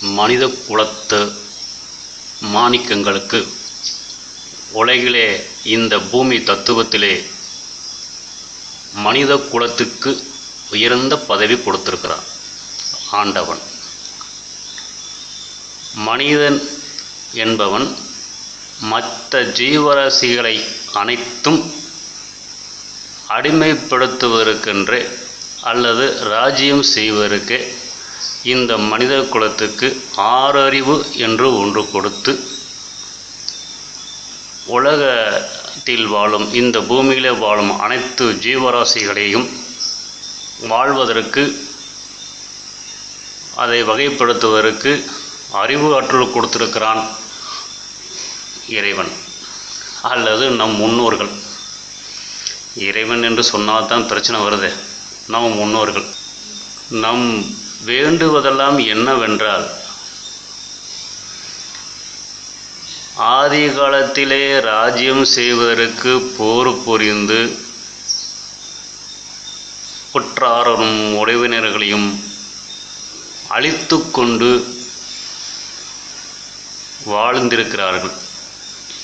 மனித குலத்து மாணிக்கங்களுக்கு உலகிலே இந்த பூமி தத்துவத்திலே மனித குலத்துக்கு உயர்ந்த பதவி கொடுத்திருக்கிறான் ஆண்டவன். மனிதன் என்பவன் மற்ற ஜீவராசிகளை அனைத்தும் அடிமைப்படுத்துவதற்கென்றே அல்லது ராஜ்யம் செய்வதற்கே இந்த மனித குலத்துக்கு ஆறறிவு என்று ஒன்று கொடுத்து உலகத்தில் வாழும் இந்த பூமியில் வாழும் அனைத்து ஜீவராசிகளையும் வாழ்வதற்கு அதை வகைப்படுத்துவதற்கு அறிவு ஆற்றல் கொடுத்திருக்கிறான் இறைவன் அல்லது நம் முன்னோர்கள். இறைவன் என்று சொன்னால் தான் பிரச்சனை வருது. நம் முன்னோர்கள் நம் வேண்டுவதெல்லாம் என்னவென்றால் ஆதி காலத்திலே ராஜ்யம் செய்வதற்கு போர் புரிந்து குற்றாரரும் உறவினர்களையும் அழித்து கொண்டு வாழ்ந்திருக்கிறார்கள்.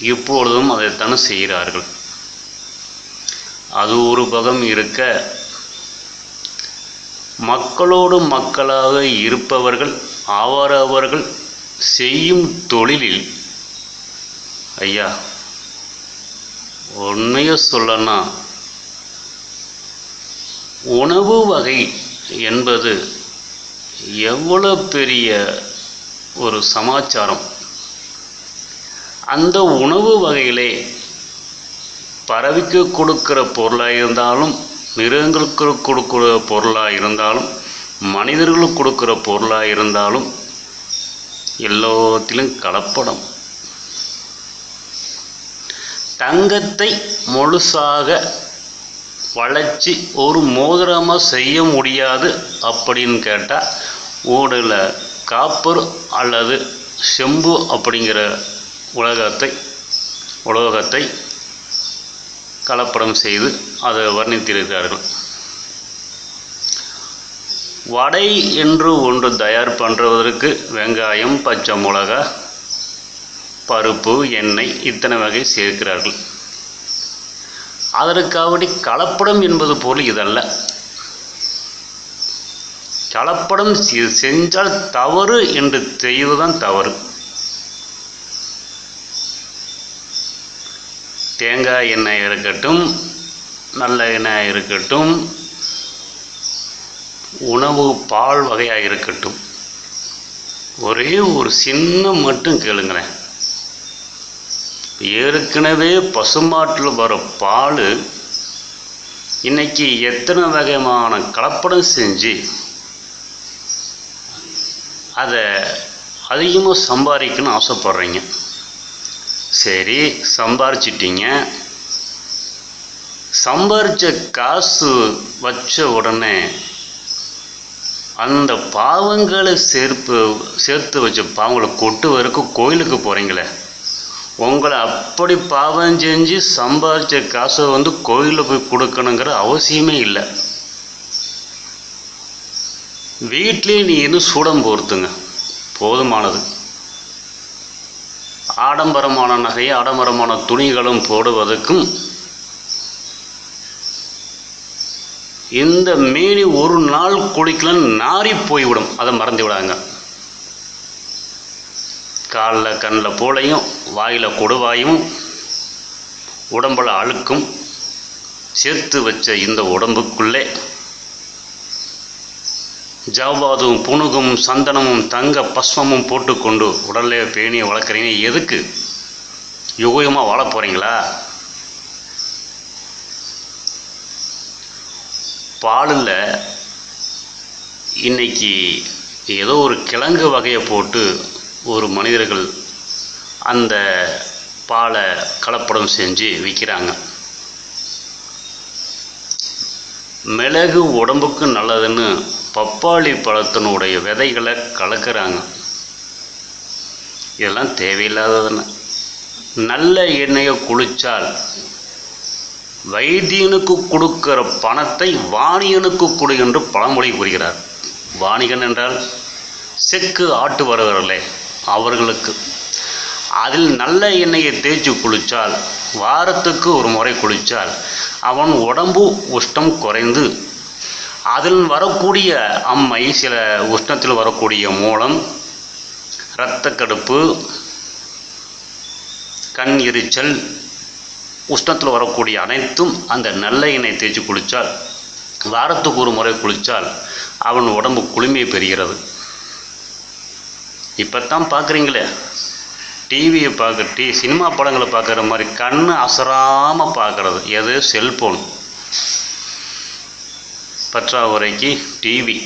இப்பொழுதும் அதைத்தான் செய்கிறார்கள். அது ஒரு பகம் இருக்க மக்களோடு மக்களாக இருப்பவர்கள் அவரவர்கள் செய்யும் தொழிலில் ஐயா உண்மையை சொல்லனா உணவு வகை என்பது எவ்வளோ பெரிய ஒரு சமாச்சாரம். அந்த உணவு வகையிலே பறவைக்கு கொடுக்கிற பொருளாக இருந்தாலும் மிருகங்களுக்கு கொடுக்கிற பொருளாக இருந்தாலும் மனிதர்களுக்கு கொடுக்குற பொருளாக இருந்தாலும் எல்லாத்திலும் கலப்படம். தங்கத்தை முழுசாக வளைச்சி ஒரு மோதிரமாக செய்ய முடியாது அப்படின்னு கேட்டால் ஓடில் காப்பர் அல்லது செம்பு அப்படிங்கிற உலகத்தை உலோகத்தை கலப்படம் செய்து அதை வர்ணித்திருக்கிறார்கள். வடை என்று ஒன்று தயார் பண்ணுறதற்கு வெங்காயம் பச்சை மிளகா பருப்பு எண்ணெய் இத்தனை வகை சேர்க்கிறார்கள். அதற்காவடி கலப்படம் என்பது போல் இதல்ல. கலப்படம் செ- செஞ்சால் தவறு என்று செய்வதுதான் தவறு. தேங்காய் எண்ணெய் இருக்கட்டும் நல்ல எண்ணெய் இருக்கட்டும் உணவு பால் வகையாக இருக்கட்டும். ஒரே ஒரு சின்ன மட்டும் கேளுங்களேன். ஏற்கனவே பசுமாட்டில் வர பால் இன்னைக்கு எத்தனை வகையான கலப்படம் செஞ்சு அதை அதிகமாக சம்பாதிக்கணும்னு ஆசைப்படுறீங்க. சரி சம்பாரிச்சிட்டிங்க. சம்பாரித்த காசு வச்ச உடனே அந்த பாவங்களை சேர்ப்பு சேர்த்து வச்ச பாவங்களை கொட்டு வரைக்கும் கோயிலுக்கு போகிறீங்களே உங்களை அப்படி பாவம் செஞ்சு சம்பாதிச்ச காசை வந்து கோயிலில் போய் கொடுக்கணுங்கிற அவசியமே இல்லை. வீட்லேயே நீ இன்னும் சூடம் பொறுத்துங்க போதுமானது. ஆடம்பரமான நகை ஆடம்பரமான துணிகளும் போடுவதற்கும் இந்த மீனி ஒரு நாள் குளிக்கலாம் நாறி போய்விடும். அதை மறந்து விடாங்க. காலில் கண்ணில் போலையும் வாயில் கொடுவாயும் உடம்பில் அழுக்கும் சேர்த்து வச்ச இந்த உடம்புக்குள்ளே ஜவ்வாதும் புணுகும் சந்தனமும் தங்க பஸ்மமும் போட்டுக்கொண்டு உடல்ல பேணியை வளர்க்குறீங்க எதுக்கு? யுகயமாக வாழ போகிறீங்களா பாலில் இன்னைக்கு ஏதோ ஒரு கிழங்கு வகையை போட்டு ஒரு மனிதர்கள் அந்த பாலை கலப்படம் செஞ்சு விற்கிறாங்க. மிளகு உடம்புக்கு நல்லதுன்னு பப்பாளி பழத்தினுடைய விதைகளை கலக்கிறாங்க. இதெல்லாம் தேவையில்லாததுன்னு. நல்ல எண்ணெயை குளிச்சால் வைத்தியனுக்கு கொடுக்கிற பணத்தை வாணியனுக்கு கொடு என்று பழமொழி கூறுகிறார். வாணிகன் என்றால் செக்கு ஆட்டு வருகிறார்களே அவர்களுக்கு. அதில் நல்ல எண்ணெயை தேய்ச்சி குளித்தால் வாரத்துக்கு ஒரு முறை குளித்தால் அவன் உடம்பு உஷ்டம் குறைந்து அதில் வரக்கூடிய அம்மை சில உஷ்ணத்தில் வரக்கூடிய மூலம் இரத்தக்கடுப்பு கண் எரிச்சல் உஷ்ணத்தில் வரக்கூடிய அனைத்தும் அந்த நல்ல எண்ணெய் தேய்ச்சி குளித்தால் வாரத்துக்கு ஒரு முறை குளித்தால் அவன் உடம்பு குளுமையை பெறுகிறது. இப்போத்தான் பார்க்குறீங்களே டிவியை பார்க்க டி சினிமா படங்களை பார்க்குற மாதிரி கண் அசராமல் பார்க்குறது. எது? செல்ஃபோன் பற்றாக்குறைக்கு டிவி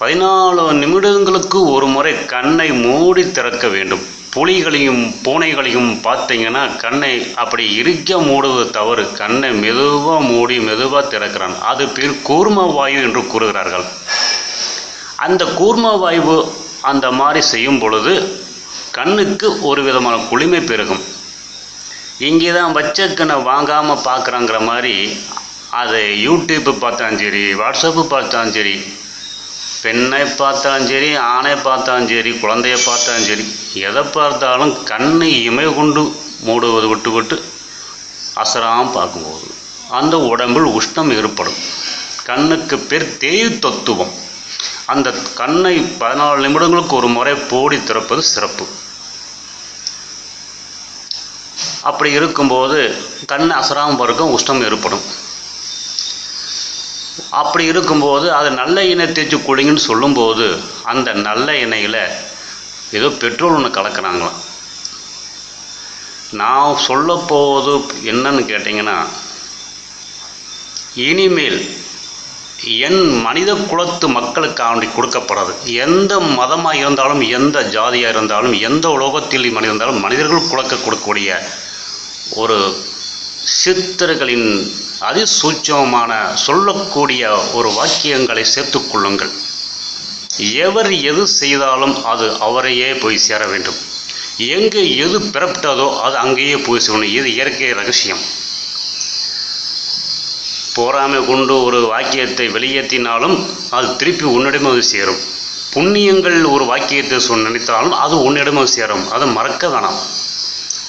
பதினாலு நிமிடங்களுக்கு ஒரு முறை கண்ணை மூடி திறக்க வேண்டும். புலிகளையும் பூனைகளையும் பார்த்தீங்கன்னா கண்ணை அப்படி இருக்க மூடுவது தவறு. கண்ணை மெதுவாக மூடி மெதுவாக திறக்கிறான். அது பேர் கூர்ம வாயு என்று கூறுகிறார்கள். அந்த கூர்ம வாயு அந்த மாதிரி செய்யும் பொழுது கண்ணுக்கு ஒரு விதமான குளிமை பெருகும். இங்கே தான் வச்ச வாங்காமல் பார்க்குறாங்கிற மாதிரி அது யூடியூப்பு பார்த்தாலும் சரி வாட்ஸ்அப்பு பார்த்தாலும் சரி பெண்ணை பார்த்தாலும் சரி ஆணை பார்த்தாலும் சரி குழந்தைய பார்த்தாலும் சரி எதை பார்த்தாலும் கண்ணை இமை கொண்டு மூடுவது விட்டு விட்டு அசராமல் பார்க்கும்போது அந்த உடம்பில் உஷ்ணம் ஏற்படும். கண்ணுக்கு பேர் தேய் தத்துவம். அந்த கண்ணை பதினாலு நிமிடங்களுக்கு ஒரு முறை போடி திறப்பது சிறப்பு. அப்படி இருக்கும்போது கண் அசராமல் பிறக்கும் உஷ்ணம் ஏற்படும். அப்படி இருக்கும்போது அது நல்ல எண்ணெய் தேய்ச்சி குளிங்கன்னு சொல்லும்போது அந்த நல்ல எண்ணெயில் ஏதோ பெட்ரோல் ஒன்று கலக்கிறாங்களாம். நான் சொல்ல போவது என்னன்னு கேட்டிங்கன்னா இனிமேல் என் மனித குலத்து மக்களுக்காண்டி கொடுக்கப்படுறது. எந்த மதமாக இருந்தாலும் எந்த ஜாதியாக இருந்தாலும் எந்த உலோகத்தில் மனிதன் இருந்தாலும் மனிதர்கள் குலக்க கொடுக்கக்கூடிய ஒரு சித்தர்களின் அதிசூட்சமான சொல்லக்கூடிய ஒரு வாக்கியங்களை சேர்த்து கொள்ளுங்கள். எவர் எது செய்தாலும் அது அவரையே போய் சேர வேண்டும். எங்கே எது பிறப்பிட்டதோ அது அங்கேயே போய் சேரணும். இது இயற்கை ரகசியம். போராமை கொண்டு ஒரு வாக்கியத்தை வெளியேற்றினாலும் அது திருப்பி உன்னிடமே அது சேரும். புண்ணியங்கள் ஒரு வாக்கியத்தை சொல் நினைத்தாலும் அது உன்னிடமே சேரும். அதை மறக்க வேணாம்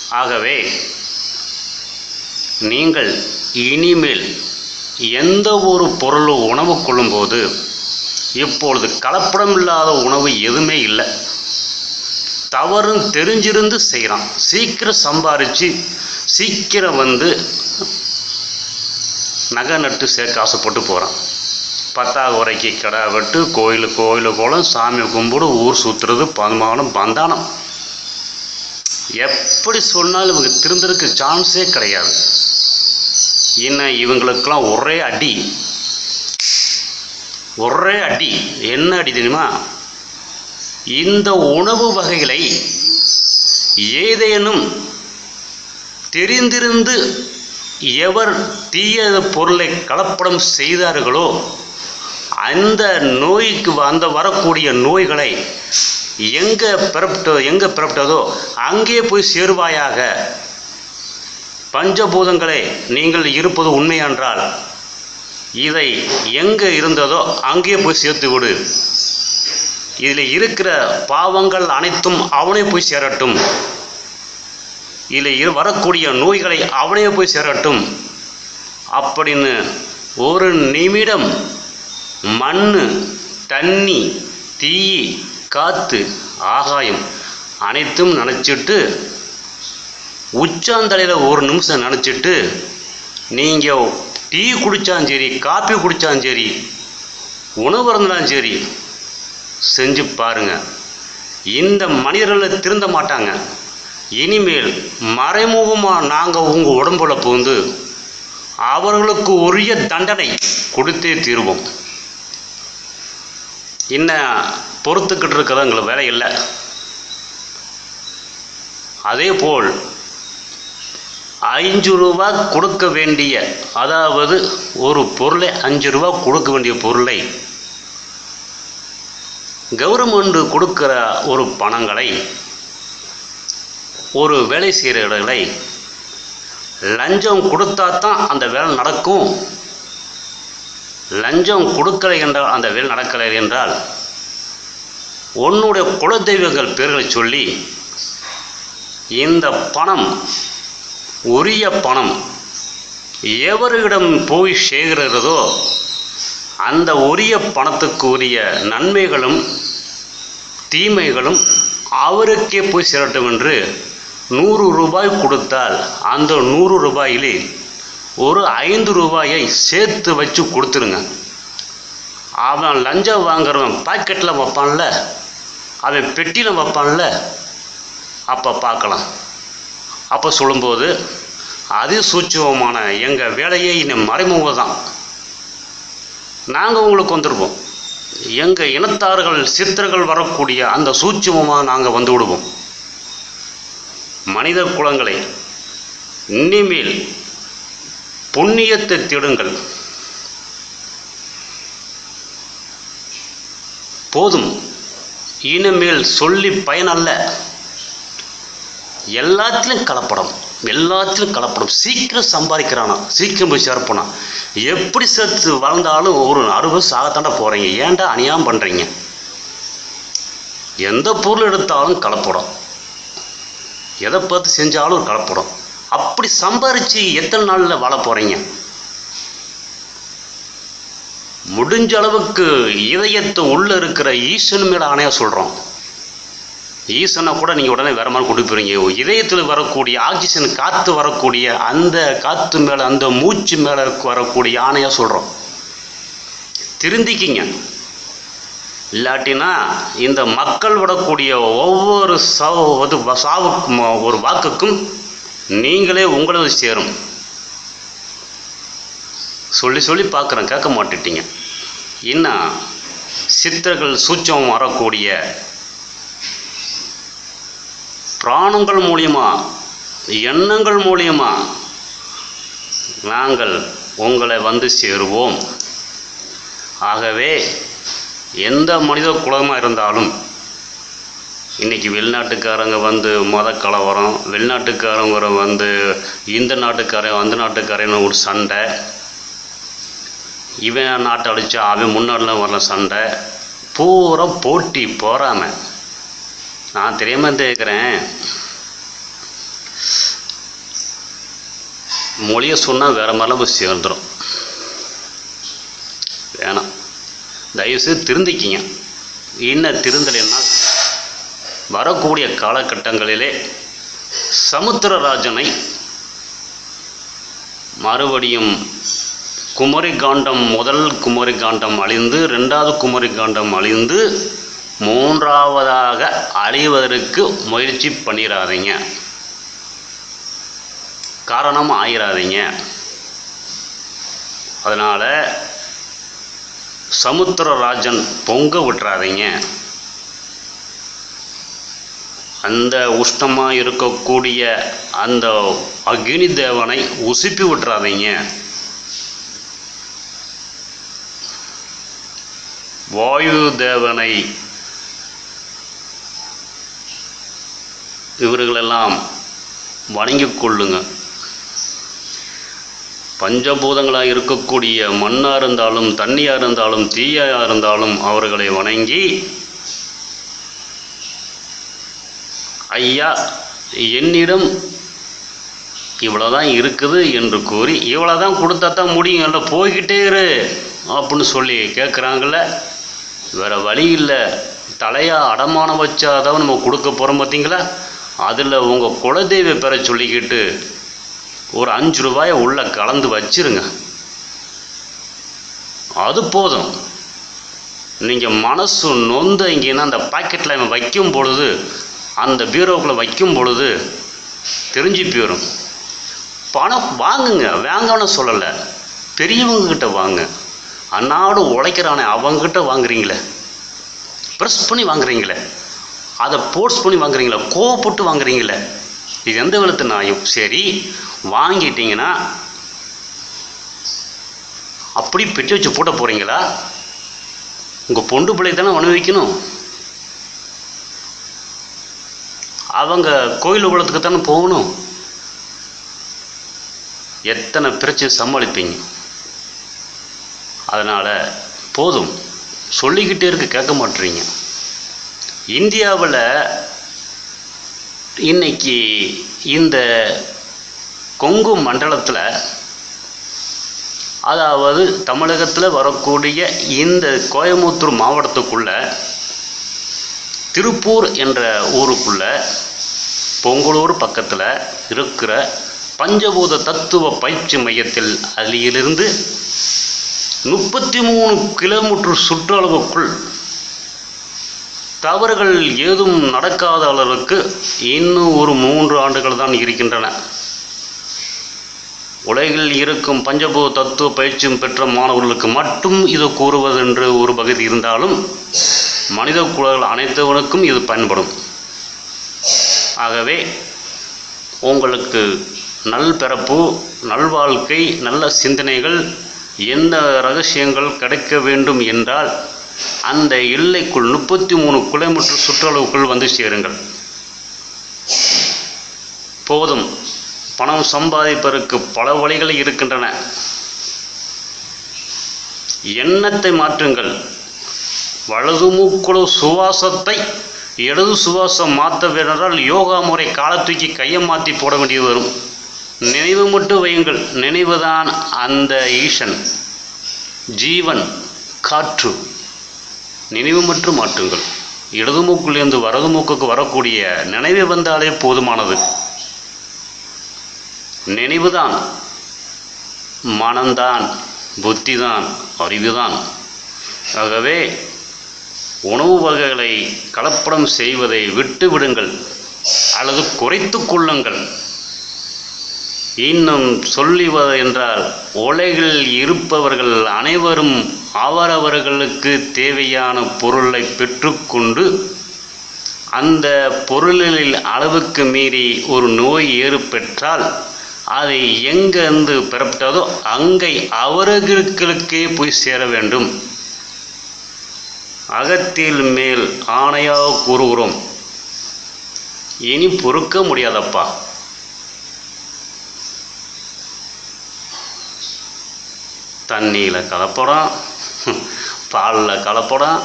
ஆகவே நீங்கள் இனிமேல் எந்த ஒரு பொருள் உணவு கொள்ளும்போது இப்பொழுது கலப்படம் இல்லாத உணவு எதுவுமே இல்லை. தவறும் தெரிஞ்சிருந்து செய்கிறான் சீக்கிரம் சம்பாரித்து சீக்கிரம் வந்து நகை நட்டு சேர்க்க ஆசைப்பட்டு போகிறான் பத்தாவது வரைக்கு கடை வெட்டு கோயில் கோயில் கோலம் சாமி கும்பிடு ஊர் சுற்றுறது பதுமானம் பந்தானம். எப்படி சொன்னாலும் இவங்க திருந்தறதுக்கு சான்ஸே கிடையாது. என்ன இவங்களுக்கெல்லாம் ஒரே அடி. ஒரே அடி. என்ன அடி தெரியுமா? இந்த உணவு வகைகளை ஏதேனும் தெரிந்திருந்து எவர் தீய பொருளை கலப்படம் செய்தார்களோ அந்த நோய்க்கு அந்த வரக்கூடிய நோய்களை எங்கே பிறப்பிட்டோ எங்கே பிறப்பிட்டதோ அங்கே போய் சேருவாயாக. பஞ்சபூதங்களே நீங்கள் இருப்பது உண்மையென்றால் இதை எங்கே இருந்ததோ அங்கே போய் சேர்த்து விடு இதில் இருக்கிற பாவங்கள் அனைத்தும் அவனே போய் சேரட்டும். இதில் இரு வரக்கூடிய நோய்களை அவனே போய் சேரட்டும். அப்படின்னு ஒரு நிமிடம் மண் தண்ணி தீ காற்று ஆகாயம் அனைத்தும் நினச்சிட்டு உச்சாந்தலையில் ஒரு நிமிஷம் நினச்சிட்டு நீங்கள் டீ குடித்தாலும் சரி காப்பி குடித்தாலும் சரி உணவு இருந்தாலும் சரி செஞ்சு பாருங்க. இந்த மனிதர்களை திருந்த மாட்டாங்க. இனிமேல் மறைமுகமாக நாங்கள் உங்கள் உடம்புல புகுந்து அவர்களுக்கு உரிய தண்டனை கொடுத்தே தீர்வோம். இன்னும் பொறுத்துக்கிட்டு இருக்கிறது வேலை இல்லை. அதே போல் அஞ்சு ரூபா கொடுக்க வேண்டிய அதாவது ஒரு பொருளை அஞ்சு ரூபா கொடுக்க வேண்டிய பொருளை கவர்மெண்ட் கொடுக்கிற ஒரு பணங்களை ஒரு வேலை செய்கிற லஞ்சம் கொடுத்தா தான் அந்த வேலை நடக்கும். லஞ்சம் கொடுக்கலை என்றால் அந்த வேலை நடக்கலை என்றால் உன்னுடைய குலதெய்வங்கள் பேர்களை சொல்லி இந்த பணம் உரிய பணம் எவரிடம் போய் சேர்கிறதோ அந்த உரிய பணத்துக்கு உரிய நன்மைகளும் தீமைகளும் அவருக்கே போய் சேரட்டும் என்று நூறு ரூபாய் கொடுத்தால் அந்த நூறு ரூபாயிலே ஒரு ஐந்து ரூபாயை சேர்த்து வச்சு கொடுத்துருங்க. அவன் லஞ்சம் வாங்குறவன் பாக்கெட்டில் வைப்பான்ல அவன் பெட்டியில் வைப்பான்ல அப்போ பார்க்கலாம். அப்போ சொல்லும்போது அது சூட்சமான எங்கள் வேலையே இன்னும் மறைமுகம் தான் நாங்கள் உங்களுக்கு வந்துடுவோம் எங்கள் இனத்தார்கள் சித்தர்கள் வரக்கூடிய அந்த சூட்சமமாக நாங்கள் வந்து விடுவோம். மனித குலங்களை இனிமேல் புண்ணியத்தை தேடுங்கள். போதும். இனிமேல் சொல்லி பயனல்ல. எல்லாத்திலும் கலப்படம் எல்லாத்திலும் கலப்படம். சீக்கிரம் சம்பாதிக்கிறானா? சீக்கிரம் போய் சேர்ப்பனா? எப்படி சேர்த்து வளர்ந்தாலும் ஒரு அறுபது சாகத்தாண்ட போகிறீங்க ஏன்டா அநியாயம் பண்ணுறீங்க எந்த பொருள் எடுத்தாலும் கலப்படம். எதை பார்த்து செஞ்சாலும் ஒரு கலப்படம். அப்படி சம்பாரித்து எத்தனை நாளில் வாழ போகிறீங்க முடிஞ்ச அளவுக்கு இதயத்தை உள்ளே இருக்கிற ஈசன் மேலே ஆணையாக சொல்கிறோம் ஈசனை கூட நீங்கள் உடனே வேற மாதிரி கொண்டு போயிருங்க இதயத்தில் வரக்கூடிய ஆக்சிஜன் காற்று வரக்கூடிய அந்த காற்று மேலே அந்த மூச்சு மேலே வரக்கூடிய ஆணையாக சொல்கிறோம் திருந்திக்கிங்க. இல்லாட்டினா இந்த மக்கள் விடக்கூடிய ஒவ்வொரு சாவு அது சாவுக்கும் ஒரு வாக்குக்கும் நீங்களே உங்களது சேரும். சொல்லி சொல்லி பார்க்குறேன் கேட்க மாட்டேட்டீங்க இன்னும் சித்தர்கள் சூச்சம் வரக்கூடிய பிராணங்கள் மூலியமா எண்ணங்கள் மூலியமா நாங்கள் உங்களை வந்து சேருவோம். ஆகவே எந்த மனித குலமாக இருந்தாலும் இன்றைக்கி வெளிநாட்டுக்காரங்க வந்து மத கலவரம் வெளிநாட்டுக்காரங்க வந்து இந்த நாட்டுக்காரன் அந்த நாட்டுக்காரன்னு ஒரு சண்டை. இவன் நாட்டை அடித்தா அவன் முன்னாடிலாம் வரல சண்டை. பூரா போட்டி போறாம நான் தெரியாமல் கேட்குறேன் மொழியை சொன்னால் வேறு மாதிரிலாம் போய் சேர்ந்துடும் வேணாம். தயவுசெய்து திருந்திக்கிங்க. என்ன திருந்தலைன்னா வரக்கூடிய காலகட்டங்களிலே சமுத்திரராஜனை மறுபடியும் குமரி காண்டம் முதல் குமரி காண்டம் அழிந்து ரெண்டாவது குமரி காண்டம் அழிந்து மூன்றாவதாக அழிவதற்கு முயற்சி பண்ணிடாதீங்க காரணம் ஆயிராதீங்க. அதனால் சமுத்திரராஜன் பொங்க விட்டுறாதீங்க. அந்த உஷ்ணமாக இருக்கக்கூடிய அந்த அக்னி தேவனை உசுப்பி விட்டுறாதீங்க. வாயு தேவனை இவர்களெல்லாம் வணங்கிக் கொள்ளுங்க. பஞ்சபூதங்களாக இருக்கக்கூடிய மண்ணாக இருந்தாலும் தண்ணியாக இருந்தாலும் தீயாக இருந்தாலும் அவர்களை வணங்கி ஐயா என்னிடம் இவ்வளோதான் இருக்குது என்று கூறி இவ்வளோதான் கொடுத்தா தான் முடியும் இல்லை போய்கிட்டே இரு அப்படின்னு சொல்லி கேட்குறாங்கல்ல வேறு வழி இல்லை. தலையாக அடமானம் வச்சாதான் நம்ம கொடுக்க போகிறோம் பார்த்தீங்களா? அதில் உங்கள் குலதெய்வ பெற சொல்லிக்கிட்டு ஒரு அஞ்சு ரூபாயை உள்ளே கலந்து வச்சிருங்க. அது போதும். நீங்கள் மனசு நொந்தீங்கன்னா அந்த பாக்கெட்டில் அவன் வைக்கும் பொழுது அந்த பீரோக்குள்ளே வைக்கும் பொழுது தெரிஞ்சு போயிடும் பணம் வாங்குங்க வேங்கன்னு சொல்லலை. பெரியவங்கக்கிட்ட வாங்க. அன்னாடு உழைக்கிறானே அவங்கக்கிட்ட வாங்குறீங்களே. ப்ரெஸ் பண்ணி வாங்குறீங்களே. அதை போர்ஸ் பண்ணி வாங்குறீங்களா? கோவப்பட்டு வாங்குறீங்களே? இது எந்த விதத்து நாயும் சரி வாங்கிட்டீங்கன்னா அப்படி பெட்டி வச்சு பூட்ட போகிறீங்களா உங்கள் பொண்டு பிள்ளை தானே வண வைக்கணும். அவங்க கோயில் குளத்துக்கு தானே போகணும். எத்தனை பிரச்சனை சமாளிப்பீங்க? அதனால் போதும். சொல்லிக்கிட்டே இருக்க கேட்க மாட்டுறீங்க. இந்தியாவில் இன்னைக்கு இந்த கொங்கு மண்டலத்தில் அதாவது தமிழகத்தில் வரக்கூடிய இந்த கோயமுத்தூர் மாவட்டத்துக்குள்ள திருப்பூர் என்ற ஊருக்குள்ள பொங்கலூர் பக்கத்தில் இருக்கிற பஞ்சபூத தத்துவ பயிற்சி மையத்தில் அதிலிருந்து முப்பத்தி மூணு கிலோமீட்டர் சுற்றளவுக்குள் தவறுகள் ஏதும் நடக்காத அளவுக்கு இன்னும் ஒரு மூன்று ஆண்டுகள் தான் இருக்கின்றன. உலகில் இருக்கும் பஞ்சபூ தத்துவ பயிற்சியும் பெற்ற மாணவர்களுக்கு மட்டும் இது கூறுவதென்று ஒரு பகுதி இருந்தாலும் மனித குலங்கள் அனைத்தவனுக்கும் இது பயன்படும். ஆகவே உங்களுக்கு நல் பிறப்பு நல்வாழ்க்கை நல்ல சிந்தனைகள் எந்த ரகசியங்கள் கிடைக்க வேண்டும் என்றால் அந்த எல்லைக்குள் முப்பத்தி மூணு கிலோமீட்டர் சுற்றளவுக்குள் வந்து சேருங்கள். போதும். பணம் சம்பாதிப்பதற்கு பல வழிகள் இருக்கின்றன. எண்ணத்தை மாற்றுங்கள். வலது மூக்குழு சுவாசத்தை இடது சுவாசம் மாற்ற வேண்டால் யோகா முறை காலத்துக்கு கையை மாற்றி போட வேண்டியது வரும். நினைவு மட்டும் வையுங்கள். நினைவுதான் அந்த ஈசன். ஜீவன் காற்று. நினைவு மற்றும் மாற்றுங்கள் இடது மூக்கிலிருந்து வரது மூக்குக்கு வரக்கூடிய நினைவு வந்தாலே போதுமானது. நினைவுதான். மனம்தான். புத்திதான். அறிவுதான். ஆகவே உணவு வகைகளை கலப்படம் செய்வதை விட்டு விடுங்கள். அல்லது குறைத்து கொள்ளுங்கள். இன்னும் சொல்லிவது என்றால் உலகில் இருப்பவர்கள் அனைவரும் அவரவர்களுக்கு தேவையான பொருளை பெற்றுக்கொண்டு அந்த பொருளில் அளவுக்கு மீறி ஒரு நோய் ஏற்பெற்றால் அதை எங்கிருந்து பெறப்பட்டதோ அங்கே அவர்களுக்கே போய் சேர வேண்டும். அகத்தில் மேல் ஆணையாக கூறுகிறோம் இனி பொறுக்க முடியாதப்பா. தண்ணியில் கலப்புறான். பாலில் கலப்படம்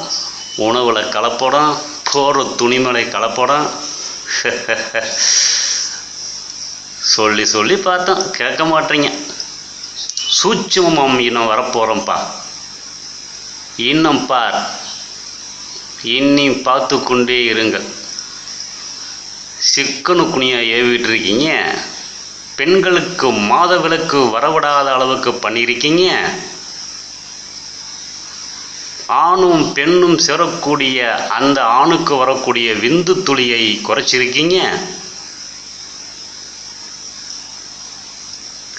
உணவில் கலப்படம் போகிற துணிமலை கலப்படம். சொல்லி சொல்லி பார்த்தோம். கேட்க மாட்டீங்க. சூட்சமம் இன்னும் வரப்போகிறோம்ப்பா இன்னும் பார். இன்னி பார்த்து கொண்டே இருங்கள் சிக்கனு குனியாக ஏவிட்டு இருக்கீங்க பெண்களுக்கு மாதவிலக்கு வரவிடாத அளவுக்கு பண்ணியிருக்கீங்க. ஆணும் பெண்ணும் சேரக்கூடிய அந்த ஆணுக்கு வரக்கூடிய விந்து துளியை குறைச்சிருக்கீங்க?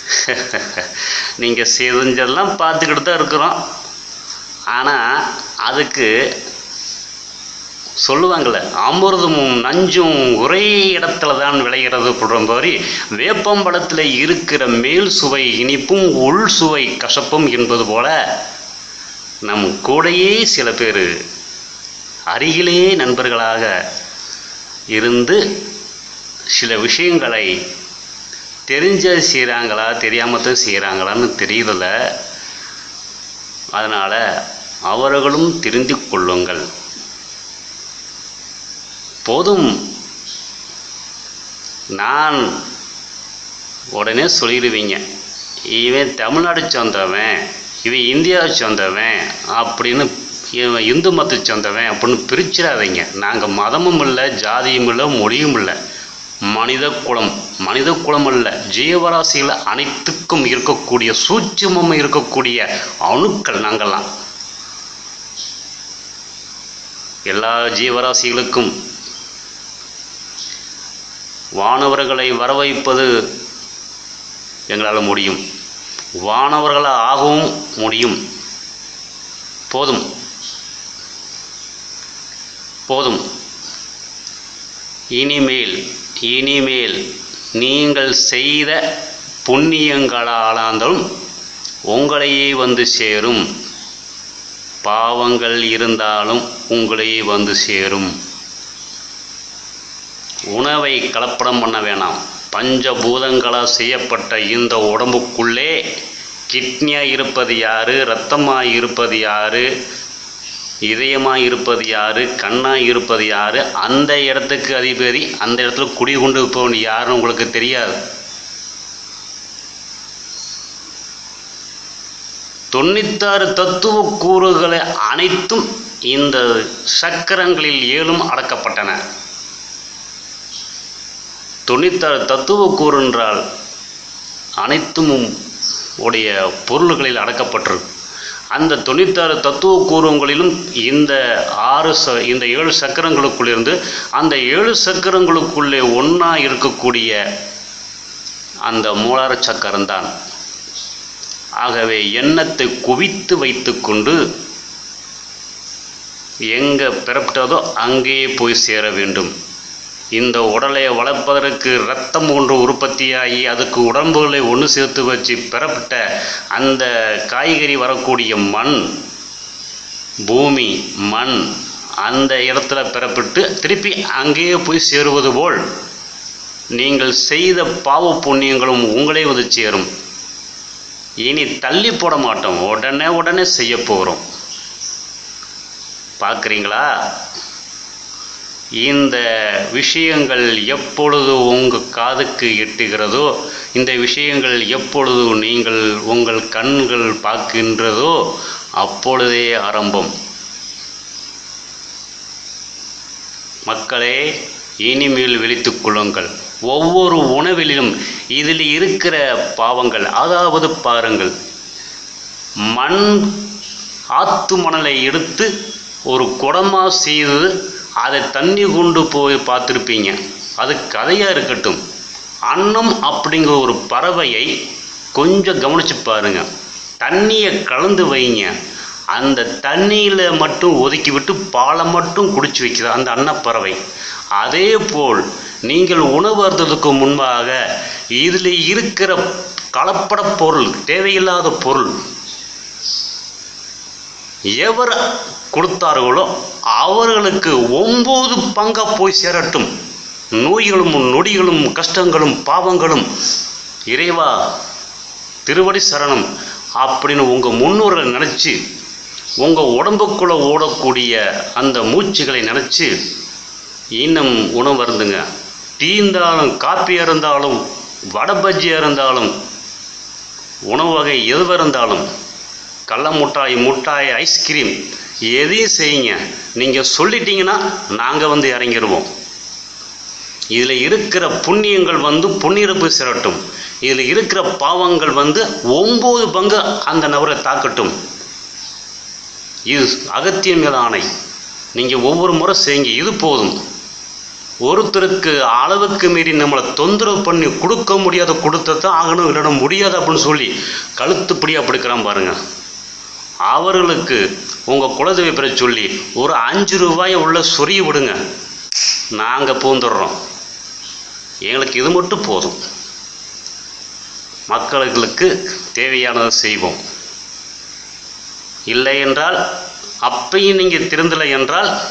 நீங்கள் செஞ்செல்லாம் பார்த்துக்கிட்டு தான் இருக்கிறோம். ஆனால் அதுக்கு சொல்லுவாங்களே அமிர்தமும் நஞ்சும் ஒரே இடத்துல தான் விளைகிறது போடுற மாதிரி வேப்பம்பழத்தில் இருக்கிற மேல் சுவை இனிப்பும் உள் சுவை கசப்பும் என்பது போல நம் கூடையே சில பேர் அருகிலே நண்பர்களாக இருந்து சில விஷயங்களை தெரிஞ்ச செய்கிறாங்களா தெரியாமல் தான் செய்கிறாங்களான்னு தெரியல அதனால் அவர்களும் தெரிந்து கொள்ளுங்கள். போதும். நான் உடனே சொல்லிடுவீங்க. இவன் தமிழ்நாடு சேர்ந்தவன். இவன் இந்தியாவை சேர்ந்தவன் அப்படின்னு இவன் இந்து மதத்தை சேர்ந்தவன் அப்படின்னு பிரிச்சிடாதீங்க. நாங்கள் மதமும் இல்லை ஜாதியும் இல்லை மொழியும் இல்லை. மனித குலம் மனித குலம் அல்ல ஜீவராசிகள் அனைத்துக்கும் இருக்கக்கூடிய சூட்சமும் இருக்கக்கூடிய அணுக்கள் நாங்கள்லாம். எல்லா ஜீவராசிகளுக்கும் வானவர்களை வரவைப்பது எங்களால் முடியும். வானவர்களாக ஆகவும் முடியும். போதும். போதும். இனிமேல் இனிமேல் நீங்கள் செய்த புண்ணியங்களாலாந்தாலும் உங்களையே வந்து சேரும். பாவங்கள் இருந்தாலும் உங்களையே வந்து சேரும். உணவை கலப்படம் பண்ண வேணாம். பஞ்சபூதங்களால் செய்யப்பட்ட இந்த உடம்புக்குள்ளே கிட்னியாக இருப்பது யாரு? ரத்தமாக இருப்பது யாரு? இதயமாக இருப்பது யாரு? கண்ணாக இருப்பது யாரு? அந்த இடத்துக்கு அதிபதி அந்த இடத்துல குடி கொண்டு போகணும் யாருன்னு உங்களுக்கு தெரியாது. தொண்ணூத்தாறு தத்துவ கூறுகளை அனைத்தும் இந்த சக்கரங்களில் ஏழும் அடக்கப்பட்டன. தொண்ணூத்தாறு தத்துவ கூறு என்றால் அனைத்தும் உடைய பொருள்களில் அடக்கப்பட்டிருக்கு அந்த தொண்ணூத்தாறு தத்துவ கூறுவங்களிலும் இந்த ஆறு ச இந்த ஏழு சக்கரங்களுக்குள்ளிருந்து அந்த ஏழு சக்கரங்களுக்குள்ளே ஒன்றா இருக்கக்கூடிய அந்த மூலார சக்கரம்தான். ஆகவே எண்ணத்தை குவித்து வைத்துக்கொண்டு எங்கே பிறப்பிட்டதோ அங்கேயே போய் சேர வேண்டும். இந்த உடலை வளர்ப்பதற்கு ரத்தம் ஒன்று உற்பத்தியாகி அதுக்கு உடம்புகளை ஒன்று சேர்த்து வச்சு பெறப்பட்ட அந்த காய்கறி வரக்கூடிய மண் பூமி மண் அந்த இடத்துல பெறப்பட்டு திருப்பி அங்கேயே போய் சேருவது போல் நீங்கள் செய்த பாவ புண்ணியங்களும் உங்களே வந்து சேரும். இனி தள்ளி போட மாட்டோம். உடனே உடனே செய்ய போகிறோம் பார்க்குறீங்களா? இந்த விஷயங்கள் எப்பொழுது உங்கள் காதுக்கு எட்டுகிறதோ இந்த விஷயங்கள் எப்பொழுது நீங்கள் உங்கள் கண்கள் பார்க்கின்றதோ அப்பொழுதே ஆரம்பம். மக்களே இனிமேல் விழித்துக் கொள்ளுங்கள். ஒவ்வொரு உணவிலும் இதில் இருக்கிற பாவங்கள் அதாவது பாருங்கள் மண் ஆத்து மணலை எடுத்து ஒரு குடமாக செய்து அதை தண்ணி கொண்டு போய் பார்த்துருப்பீங்க. அது கதையாக இருக்கட்டும். அன்னம் அப்படிங்கிற ஒரு பறவையை கொஞ்சம் கவனித்து பாருங்க. தண்ணியை கலந்து வைங்க. அந்த தண்ணியில் மட்டும் ஒதுக்கி விட்டு பாலை மட்டும் குடிச்சு வைக்குது அந்த அன்னப்பறவை. அதே போல் நீங்கள் உணவு முன்பாக இதில் இருக்கிற கலப்பட பொருள் தேவையில்லாத பொருள் எவர் கொடுத்தார்களோ அவர்களுக்கு ஒம்பது பங்கா போய் சேரட்டும். நோய்களும் நொடிகளும் கஷ்டங்களும் பாவங்களும். இறைவா திருவடி சரணம் அப்படின்னு உங்கள் முன்னோர்களை நினச்சி உங்கள் உடம்புக்குள்ளே ஓடக்கூடிய அந்த மூச்சுகளை நினச்சி இன்னும் உணவு அருந்துங்க. டீ இருந்தாலும் காப்பியாக இருந்தாலும் வடை பஜ்ஜியாக இருந்தாலும் உணவு வகை எதுவாக இருந்தாலும் கடல முட்டாய் முட்டாய் ஐஸ்கிரீம் எதையும் செய்யுங்க? நீங்கள் சொல்லிட்டீங்கன்னா நாங்கள் வந்து இறங்கிடுவோம். இதில் இருக்கிற புண்ணியங்கள் வந்து புண்ணியப்பு சிரட்டும். இதில் இருக்கிற பாவங்கள் வந்து ஒம்பது பங்கு அந்த நபரை தாக்கட்டும். இது அகத்தியம் மேல ஆணை. நீங்கள் ஒவ்வொரு முறை செய்யுங்க. இது போதும். ஒருத்தருக்கு அளவுக்கு மீறி நம்மளை தொந்தரவு பண்ணி கொடுக்க முடியாத கொடுத்ததான் ஆகணும் இல்லைன்னா முடியாது அப்படின்னு சொல்லி கழுத்துப்படியாக பிடிக்கிறான் பாருங்கள் அவர்களுக்கு உங்கள் குலதெய்வ பெற சொல்லி ஒரு அஞ்சு ரூபாயை உள்ள சொரிய விடுங்க. நாங்கள் பூந்துடுறோம். எங்களுக்கு இது மட்டும் போதும். மக்களுக்கு தேவையானதை செய்வோம். இல்லை என்றால் அப்பையும் நீங்கள் திருந்தலை என்றால்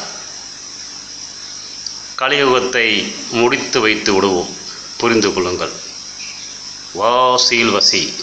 கலியுகத்தை முடித்து வைத்து விடுவோம். புரிந்து கொள்ளுங்கள். வாசியில் வசி